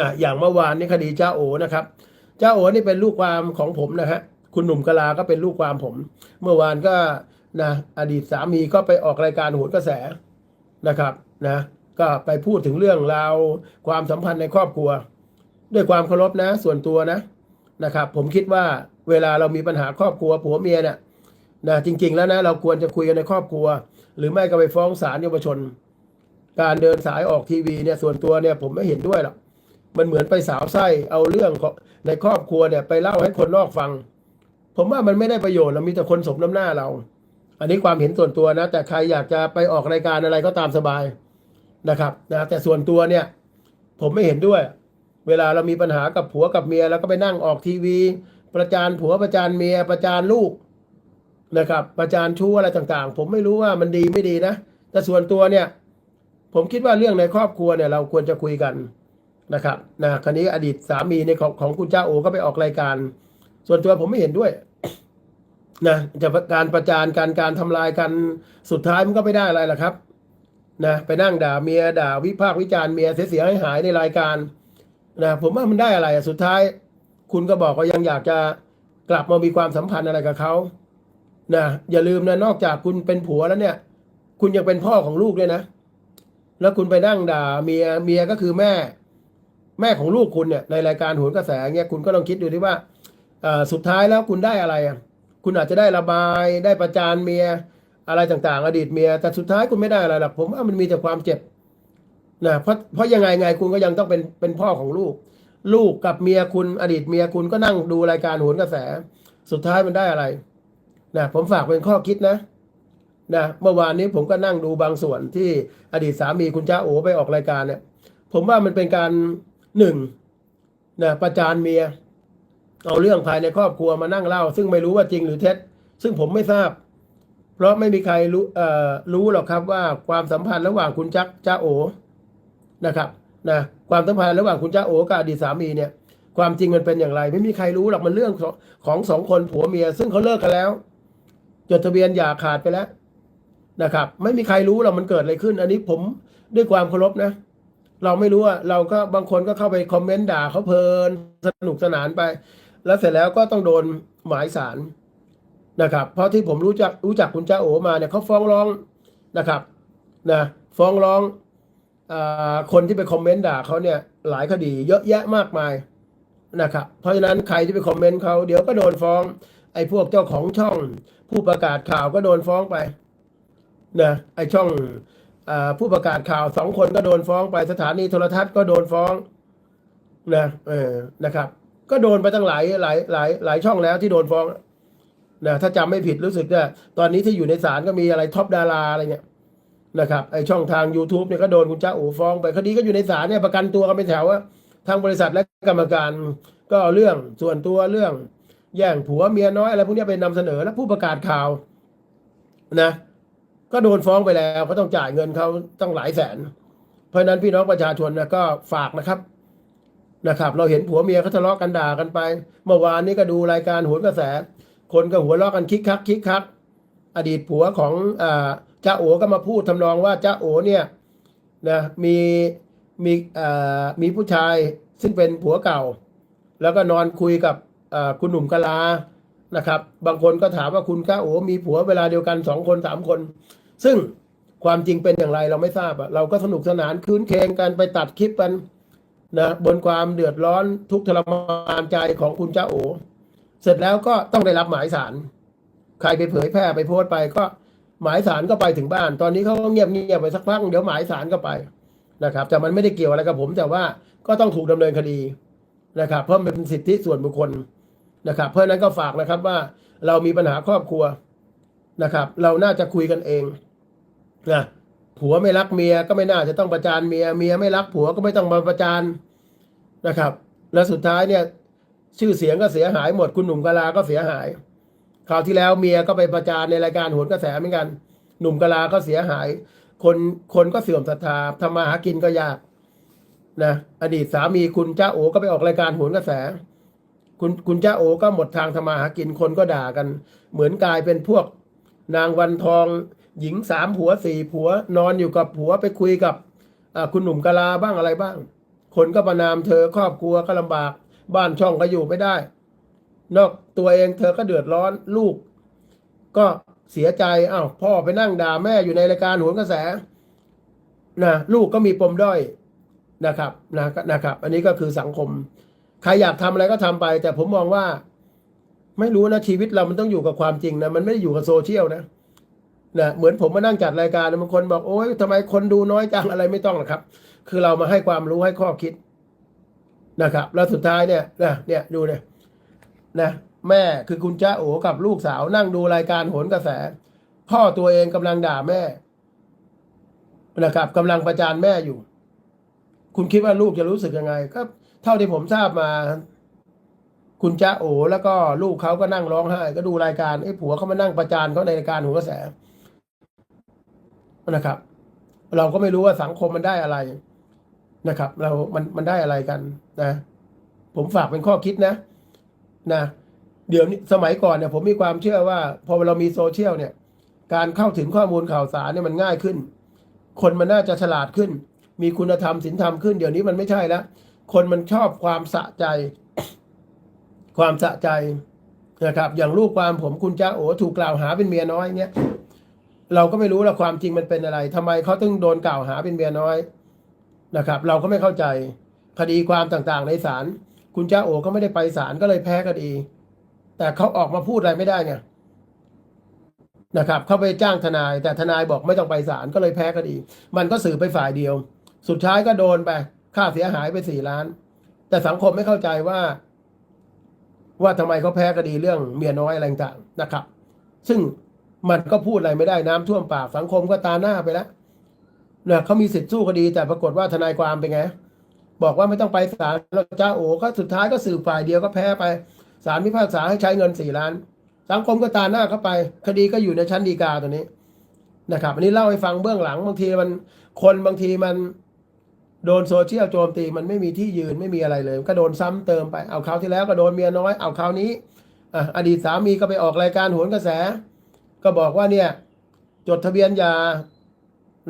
อะอย่างเมื่อวานนี้คดีเจ้าโอนะครับ เจ้าโอนี่เป็นลูกความของผมนะฮะคุณหนุ่มกะลาก็เป็นลูกความผม เมื่อวานก็นะอดีตสามีก็ไปออกรายการโหนกระแสนะครับนะก็ไปพูดถึงเรื่องราวความสัมพันธ์ในครอบครัว ด้วยความเคารพนะ ส่วนตัวนะนะครับ ผมคิดว่าเวลาเรามีปัญหาครอบครัวผัวเมียเนี่ยนะจริง ๆ แล้วนะเราควรจะคุยกันในครอบครัว หรือไม่ก็ไปฟ้องศาลเยาวชน การเดินสายออกทีวีเนี่ยส่วนตัวเนี่ยผมไม่เห็นด้วยหรอก มันเหมือนไปสาวไส้เอาเรื่องของในครอบครัวเนี่ย ไปเล่าให้คนนอกฟัง ผมว่ามันไม่ได้ประโยชน์เรามีแต่คนสมน้ำหน้าเรา อันนี้ความเห็นส่วนตัวนะ แต่ใครอยากจะไปออกรายการอะไรก็ตามสบายนะครับนะแต่ส่วนตัวเนี่ย ผมไม่เห็นด้วย เวลาเรามีปัญหากับผัวกับเมีย แล้วก็ไปนั่งออกทีวี ประจานผัวประจานเมียประจานลูกนะครับ ประจานชู้อะไรต่างๆ ผมไม่รู้ว่ามันดีไม่ดีนะแต่ส่วนตัวเนี่ย ผมคิดว่าเรื่องในครอบครัวเนี่ย เราควรจะคุยกัน นะครับนะคราวนี้อดีตสามีในของของคุณเจ้าโอก็ไปออกรายการ ส่วนตัวผมไม่เห็นด้วยนะจะการประจานการการทำลายกันสุดท้ายมันก็ไม่ได้อะไรหรอกครับนะไปนั่งด่าเมียด่าวิพากษ์วิจารณ์เมียเสียหายหายในรายการนะผมว่ามันได้อะไรอะสุดท้าย คุณก็บอกว่ายังอยากจะกลับมามีความสัมพันธ์อะไรกับเขานะอย่าลืมนะนอกจากคุณเป็นผัวแล้วเนี่ย คุณยังเป็นพ่อของลูกด้วยนะ แล้วคุณไปนั่งด่าเมียเมียก็คือแม่ แม่ของลูกคุณเนี่ยในรายการโหนกระแสเนี่ยคุณก็ลองคิดดูดิว่าสุดท้ายแล้วคุณได้อะไรอะคุณอาจจะได้ระบายได้ประจานเมียอะไรต่างๆ อดีตเมีย แต่สุดท้ายคุณไม่ได้อะไรหรอกผมว่ามันมีแต่ความเจ็บนะเพราะเพราะยังไงไงคุณก็ยังต้องเป็นเป็นพ่อของลูก ลูกกับเมียคุณอดีตเมียคุณก็นั่งดูรายการโหนกระแส สุดท้ายมันได้อะไรนะผมฝากเป็นข้อคิดนะนะเมื่อวานนี้ผมก็นั่งดูบางส่วนที่อดีตสามีคุณจ้าโอไปออกรายการเนี่ย ผมว่ามันเป็นการ หนึ่งนะประจานเมีย เอาเรื่องภายในครอบครัวมานั่งเล่า ซึ่งไม่รู้ว่าจริงหรือเท็จ ซึ่งผมไม่ทราบ เพราะไม่มีใครรู้เอ่อรู้หรอกครับว่าความสัมพันธ์ระหว่างคุณจักจ้าโอนะครับนะความสัมพันธ์ระหว่างคุณจ้าโอกับอดีตสามีเนี่ย ความจริงมันเป็นอย่างไร ไม่มีใครรู้หรอกมันเรื่องของของสองคนผัวเมีย ซึ่งเขาเลิกกันแล้ว จดทะเบียนหย่าขาดไปแล้วนะครับ ไม่มีใครรู้หรอกมันเกิดอะไรขึ้น อันนี้ผมด้วยความเคารพนะ เราไม่รู้อะเราก็บางคนก็เข้าไปคอมเมนต์ด่าเขาเพลินสนุกสนานไป แล้วเสร็จแล้วก็ต้องโดนหมายสารนะครับ เพราะที่ผมรู้จักรู้จักคุณจ้าโอมาเนี่ยเขาฟ้องร้องนะครับนะฟ้องร้องอาคนที่ไปคอมเมนต์ด่าเขาเนี่ยหลายคดีเยอะแยะมากมายนะครับ เพราะฉะนั้นใครที่ไปคอมเมนต์เขาเดี๋ยวก็โดนฟ้อง ไอ้พวกเจ้าของช่องผู้ประกาศข่าวก็โดนฟ้องไปนะไอ้ช่อง ผู้ประกาศข่าวสองคนก็โดนฟ้องไปสถานีโทรทัศน์ก็โดนฟ้องนะเออนะครับ ก็โดนไปตั้งหลายหลายหลายหลายช่องแล้วที่โดนฟ้องนะถ้าจำไม่ผิดรู้สึกว่าตอนนี้ที่อยู่ในศาลก็มีอะไรท็อปดาราอะไรเนี่ยนะครับไอช่องทาง YouTube เนี่ยก็โดนคุณจ้าโอฟ้องไปคดีก็อยู่ในศาลเนี่ยประกันตัวกันเป็นแถวว่าทางบริษัทและกรรมการก็เอาเรื่องส่วนตัวเรื่อง แย่งผัวเมียน้อยอะไรพวกนี้ไปนำเสนอแล้วผู้ประกาศข่าวนะ ก็โดนฟ้องไปแล้วก็ต้องจ่ายเงินเขาตั้งหลายแสน เพราะนั้นพี่น้องประชาชนนะก็ฝากนะครับนะครับ เราเห็นผัวเมียเขาทะเลาะกันด่ากันไป เมื่อวานนี้ก็ดูรายการโหนกระแส คนก็หัวเราะกันคิกคักคิกคักอดีตผัวของอ่าจ้าโอก็มาพูดทำนองว่าจ้าโอเนี่ยนะมีมีอ่ามีผู้ชายซึ่งเป็นผัวเก่า แล้วก็นอนคุยกับอ่าคุณหนุ่มกะลานะครับ บางคนก็ถามว่าคุณก้าโอมีผัวเวลาเดียวกันสองคนสามคน ซึ่งความจริงเป็นอย่างไรเราไม่ทราบอะเราก็สนุกสนานคืนเคงกันไปตัดคลิปกันนะบนความเดือดร้อนทุกทรมานใจของคุณเจ้าโอ เสร็จแล้วก็ต้องได้รับหมายสารใครไปเผยแพร่ไปโพสต์ไปก็หมายสารก็ไปถึงบ้าน ตอนนี้เขาก็เงียบเงียบไปสักพักเดี๋ยวหมายสารก็ไปนะครับ แต่มันไม่ได้เกี่ยวอะไรกับผม แต่ว่าก็ต้องถูกดำเนินคดีนะครับ เพราะมันเป็นสิทธิส่วนบุคคลนะครับ เพราะนั้นก็ฝากนะครับว่าเรามีปัญหาครอบครัวนะครับ เราน่าจะคุยกันเอง นะผัวไม่รักเมียก็ไม่น่าจะต้องประจานเมียเมียไม่รักผัวก็ไม่ต้องมาประจานนะครับ และสุดท้ายเนี่ย ชื่อเสียงก็เสียหายหมดคุณหนุ่มกะลาก็เสียหายคราวที่แล้วเมียก็ไปประจานในรายการโหนกระแสเหมือนกัน หนุ่มกะลาก็เสียหาย คนคนก็เสื่อมศรัทธาทำมาหากินก็ยากนะอดีตสามีคุณจ้าโอก็ไปออกรายการโหนกระแส คุณคุณจ้าโอก็หมดทางทำมาหากินคนก็ด่ากัน เหมือนกลายเป็นพวกนางวันทอง หญิงสามผัวสี่ผัวนอนอยู่กับผัวไปคุยกับคุณหนุ่มกะลาบ้างอะไรบ้าง คนก็ประนามเธอครอบครัวก็ลำบาก บ้านช่องก็อยู่ไม่ได้ นอกตัวเองเธอก็เดือดร้อนลูก ก็เสียใจอ้าวพ่อไปนั่งด่าแม่อยู่ในรายการโหนกระแสนะลูกก็มีปมด้อยนะครับนะนะครับ อันนี้ก็คือสังคม ใครอยากทำอะไรก็ทำไป แต่ผมมองว่า ไม่รู้นะชีวิตเรามันต้องอยู่กับความจริงนะมันไม่ได้อยู่กับโซเชียลนะ นะเหมือนผมมานั่งจัดรายการบางคนบอกโอ๊ยทำไมคนดูน้อยจังอะไรไม่ต้องหรอกครับ คือเรามาให้ความรู้ให้ข้อคิดนะครับ แล้วสุดท้ายเนี่ยนะเนี่ยดูเนี่ยนะแม่คือคุณจ้าโอกับลูกสาวนั่งดูรายการโหนกระแส พ่อตัวเองกำลังด่าแม่นะครับกำลังประจานแม่อยู่ คุณคิดว่าลูกจะรู้สึกยังไงก็เท่าที่ผมทราบมา คุณจ้าโอแล้วก็ลูกเขาก็นั่งร้องไห้ ก็ดูรายการไอ้ผัวเขามานั่งประจานเขาในรายการโหนกระแส นะครับ เราก็ไม่รู้ว่าสังคมมันได้อะไรนะครับ เรา มัน มันได้อะไรกันนะ ผมฝากเป็นข้อคิดนะนะ เดี๋ยวนี้สมัยก่อนเนี่ย ผมมีความเชื่อว่า พอเรามีโซเชียลเนี่ย การเข้าถึงข้อมูลข่าวสารเนี่ยมันง่ายขึ้น คนมันน่าจะฉลาดขึ้น มีคุณธรรมศีลธรรมขึ้น เดี๋ยวนี้มันไม่ใช่แล้วคนมันชอบความสะใจ ความสะใจนะครับ อย่างลูกความผมคุณจ้าโอถูกกล่าวหาเป็นเมียน้อยเนี่ย เราก็ไม่รู้ละความจริงมันเป็นอะไรทำไมเขาต้องโดนกล่าวหาเป็นเมียน้อยนะครับ เราก็ไม่เข้าใจคดีความต่างๆ ในศาลคุณจ้าโอก็ไม่ได้ไปศาลก็เลยแพ้คดี แต่เขาออกมาพูดอะไรไม่ได้ไงนะครับ เขาไปจ้างทนาย แต่ทนายบอกไม่ต้องไปศาลก็เลยแพ้คดี มันก็สื่อไปฝ่ายเดียว สุดท้ายก็โดนไปค่าเสียหายไปสี่ล้าน แต่สังคมไม่เข้าใจว่า ว่าทำไมเขาแพ้คดีเรื่องเมียน้อยอะไรต่างนะครับ ซึ่ง มันก็พูดอะไรไม่ได้น้ำท่วมปากสังคมก็ตาหน้าไปแล้วเนี่ยเขามีสิทธิ์สู้คดี แต่ปรากฏว่าทนายความเป็นไง บอกว่าไม่ต้องไปศาลแล้วจ้าโอก็สุดท้ายก็สืบฝ่ายเดียวก็แพ้ไปศาลพิพากษาให้ใช้เงินสี่ล้าน สังคมก็ตาหน้าเข้าไป คดีก็อยู่ในชั้นฎีกาตัวนี้นะครับอันนี้เล่าให้ฟังเบื้องหลังบางทีมันคนบางทีมันโดนโซเชียลโจมตีมันไม่มีที่ยืนไม่มีอะไรเลย ก็โดนซ้ำเติมไปเอาคราวที่แล้วก็โดนเมียน้อยเอาคราวนี้อะอดีตสามีก็ไปออกรายการโหนกระแส ก็บอกว่าเนี่ย จดทะเบียนหย่า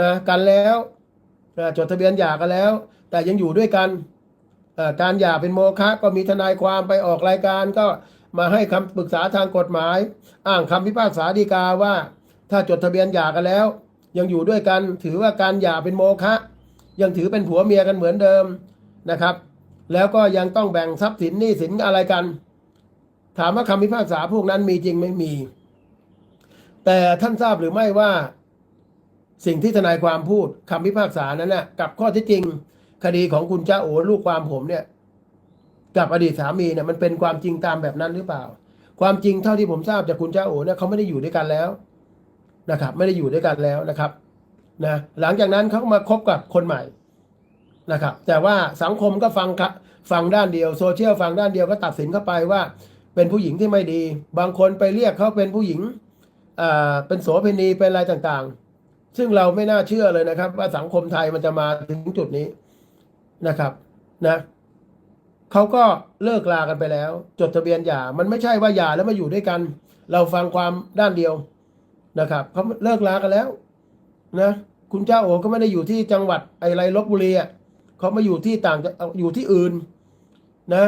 นะกันแล้วจดทะเบียนหย่ากันแล้ว แต่ยังอยู่ด้วยกันการหย่าเป็นโมฆะก็มีทนายความไปออกรายการก็มาให้คำปรึกษาทางกฎหมาย อ้างคำพิพากษาฎีกาว่า ถ้าจดทะเบียนหย่ากันแล้ว ยังอยู่ด้วยกันถือว่าการหย่าเป็นโมฆะยังถือเป็นผัวเมียกันเหมือนเดิมนะครับ แล้วก็ยังต้องแบ่งทรัพย์สินหนี้สินอะไรกัน ถามว่าคำพิพากษาพวกนั้นมีจริงไม่มี แต่ท่านทราบหรือไม่ว่า สิ่งที่ทนายความพูดคำพิพากษานั้นน่ะกับข้อที่จริงคดีของคุณจ้าโอลูกความผมเนี่ย กับอดีตสามีเนี่ยมันเป็นความจริงตามแบบนั้นหรือเปล่า ความจริงเท่าที่ผมทราบจากคุณจ้าโอเนี่ยเขาไม่ได้อยู่ด้วยกันแล้วนะครับ ไม่ได้อยู่ด้วยกันแล้วนะครับนะหลังจากนั้นเขาก็มาคบกับคนใหม่นะครับ แต่ว่าสังคมก็ฟังครับฟังด้านเดียวโซเชียลฟังด้านเดียวก็ตัดสินเข้าไปว่า เป็นผู้หญิงที่ไม่ดี บางคนไปเรียกเขาเป็นผู้หญิง เป็นโสเภณีเป็นอะไรต่างๆ ซึ่งเราไม่น่าเชื่อเลยนะครับ ว่าสังคมไทยมันจะมาถึงจุดนี้นะครับนะเขาก็เลิกลากันไปแล้ว จดทะเบียนหย่ามันไม่ใช่ว่าหย่าแล้วมาอยู่ด้วยกัน เราฟังความด้านเดียวนะครับเขาเลิกลากันแล้วนะคุณเจ้าโอก็ไม่ได้อยู่ที่จังหวัดอะไรลบบุรีอะเขามาอยู่ที่ต่างอยู่ที่อื่นนะ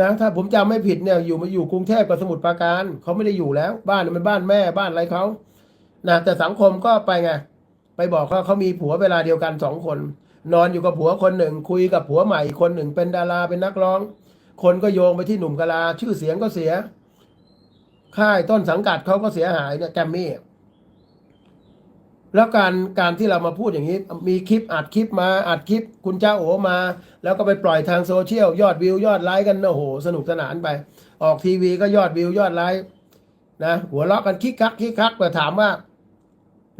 นะถ้าผมจำไม่ผิดเนี่ยอยู่มาอยู่กรุงเทพกับสมุทรปราการเขาไม่ได้อยู่แล้ว บ้านมันบ้านแม่บ้านอะไรเขานะแต่สังคมก็ไปไงไปบอกเขาเขามีผัวเวลาเดียวกันสองคน นอนอยู่กับผัวคนหนึ่ง คุยกับผัวใหม่คนหนึ่งเป็นดาราเป็นนักร้อง คนก็โยงไปที่หนุ่มกะลา ชื่อเสียงก็เสีย ค่ายต้นสังกัดเขาก็เสียหายเนี่ยแกมมี่ แล้วการการที่เรามาพูดอย่างนี้มีคลิปอัดคลิปมาอัดคลิปคุณเจ้าโอมา แล้วก็ไปปล่อยทางโซเชียลยอดวิวยอดไลค์กันโอ้โหสนุกสนานไป ออกทีวีก็ยอดวิวยอดไลค์นะหัวเราะกันคิกคักคิกคักแต่ถามว่า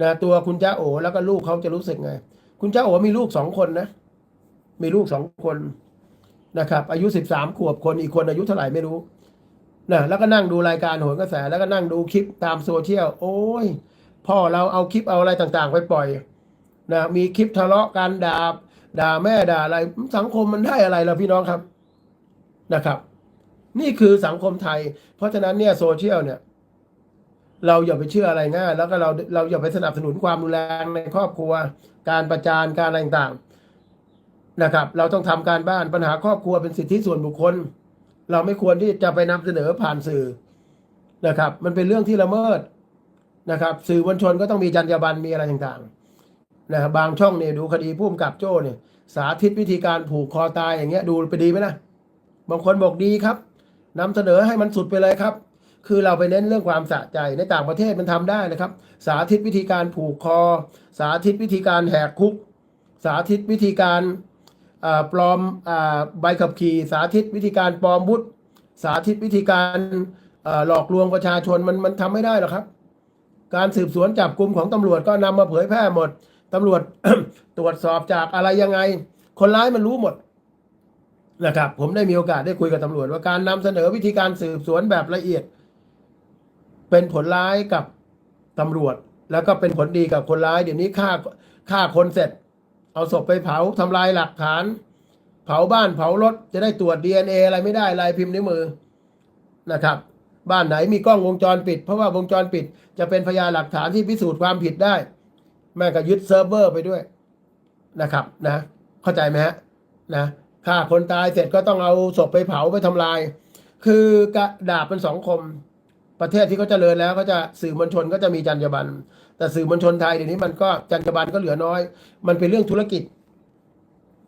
นะตัวคุณเจ้าโอแล้วก็ลูกเขาจะรู้สึกไง คุณเจ้าโอมีลูกสองคนนะ มีลูกสองคนนะครับ อายุสิบสามขวบคนอีกคนอายุเท่าไหร่ไม่รู้นะแล้วก็นั่งดูรายการโหนกระแสแล้วก็นั่งดูคลิปตามโซเชียลโอ้ย พ่อเราเอาคลิปเอาอะไรต่างๆ ไปปล่อยนะมีคลิปทะเลาะกันด่าด่าแม่ด่าอะไร สังคมมันได้อะไรล่ะพี่น้องครับนะครับ นี่คือสังคมไทย เพราะฉะนั้นเนี่ยโซเชียลเนี่ย เราอย่าไปเชื่ออะไรง่าย แล้วก็เราเราอย่าไปสนับสนุนความรุนแรงในครอบครัว การประจานการอะไรต่างๆนะครับ เราต้องทำการบ้านปัญหาครอบครัวเป็นสิทธิส่วนบุคคล เราไม่ควรที่จะไปนำเสนอผ่านสื่อนะครับ มันเป็นเรื่องที่ละเมิด นะครับ สื่อมวลชนก็ต้องมีจรรยาบรรณมีอะไรต่างๆนะครับบางช่องเนี่ยดูคดีพุ่มกับโจ้เนี่ยสาธิตวิธีการผูกคอตายอย่างเงี้ยดูไปดีไหมนะบางคนบอกดีครับนำเสนอให้มันสุดไปเลยครับ คือเราไปเน้นเรื่องความสะใจในต่างประเทศมันทำได้นะครับ สาธิตวิธีการผูกคอ สาธิตวิธีการแหกคุก สาธิตวิธีการปลอมใบขับขี่ สาธิตวิธีการปลอมวุฒิสาธิตวิธีการหลอกลวงประชาชนมันมันทำไม่ได้หรอกครับ การสืบสวนจับกลุ่มของตำรวจก็นำมาเผยแพร่หมดตำรวจตรวจสอบจากอะไรยังไง คนร้ายมันรู้หมดนะครับ ผมได้มีโอกาสได้คุยกับตำรวจ ว่าการนำเสนอวิธีการสืบสวนแบบละเอียด เป็นผลร้ายกับตำรวจ แล้วก็เป็นผลดีกับคนร้าย เดี๋ยวนี้ฆ่าฆ่าคนเสร็จ เอาศพไปเผาทำลายหลักฐาน เผาบ้านเผารถจะได้ตรวจ DNA อะไรไม่ได้ลายพิมพ์นิ้วมือนะครับ บ้านไหนมีกล้องวงจรปิด เพราะว่าวงจรปิด จะเป็นพยานหลักฐานที่พิสูจน์ความผิดได้ แม่ก็ยึดเซิร์ฟเวอร์ไปด้วยนะครับนะ เข้าใจไหมฮะนะฆ่าคนตายเสร็จก็ต้องเอาศพไปเผาไปทำลาย คือกระดาบเป็นสองคม ประเทศที่เขาเจริญแล้วก็จะสื่อมวลชนก็จะมีจรรยาบรรณแต่สื่อมวลชนไทยเดี๋ยวนี้มันก็จรรยาบรรณก็เหลือน้อย มันเป็นเรื่องธุรกิจ